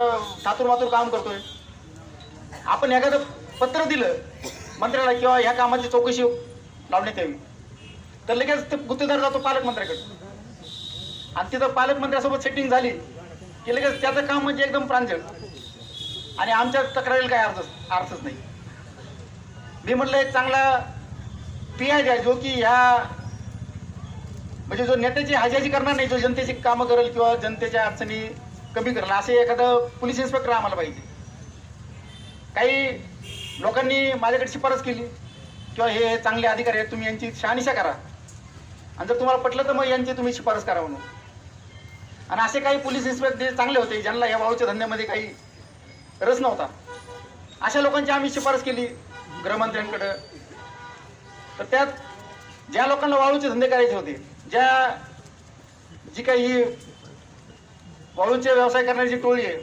ठातूर मातूर काम करतोय. आपण एखादं पत्र दिलं मंत्र्याला किंवा ह्या कामाची चौकशी लावण्यात यावी. तर लगेच ते गुत्तेदार जातो पालकमंत्र्याकडे. आणि तिथं पालकमंत्र्यासोबत सेटिंग झाली की लगेच त्याचं काम म्हणजे एकदम प्रांजळ. आणि आमच्या तक्रारीला काय अर्थ अर्थच नाही. मी म्हटलं एक चांगला पी आय द्या जो की ह्या म्हणजे जो नेत्याची हाजाजी करणार नाही जो जनतेची कामं करेल किंवा जनतेच्या अडचणी कमी करेल असे एखादं पोलीस इन्स्पेक्टर आम्हाला पाहिजे. काही लोकांनी माझ्याकडे शिफारस केली. किंवा हे चांगले अधिकारी आहेत तुम्ही यांची शहानिशा करा. आणि जर तुम्हाला पटलं तर मग यांची तुम्ही शिफारस करा म्हणून. आणि असे काही पोलीस इन्स्पेक्टर चांगले होते ज्यांना या वाळूच्या धंद्यामध्ये काही रस नव्हता. अशा लोकांची आम्ही शिफारस केली गृहमंत्र्यांकडं. तर त्यात ज्या लोकांना वाळूचे धंदे करायचे होते ज्या जी काही ही वाळूचे व्यवसाय करण्याची टोळी आहे.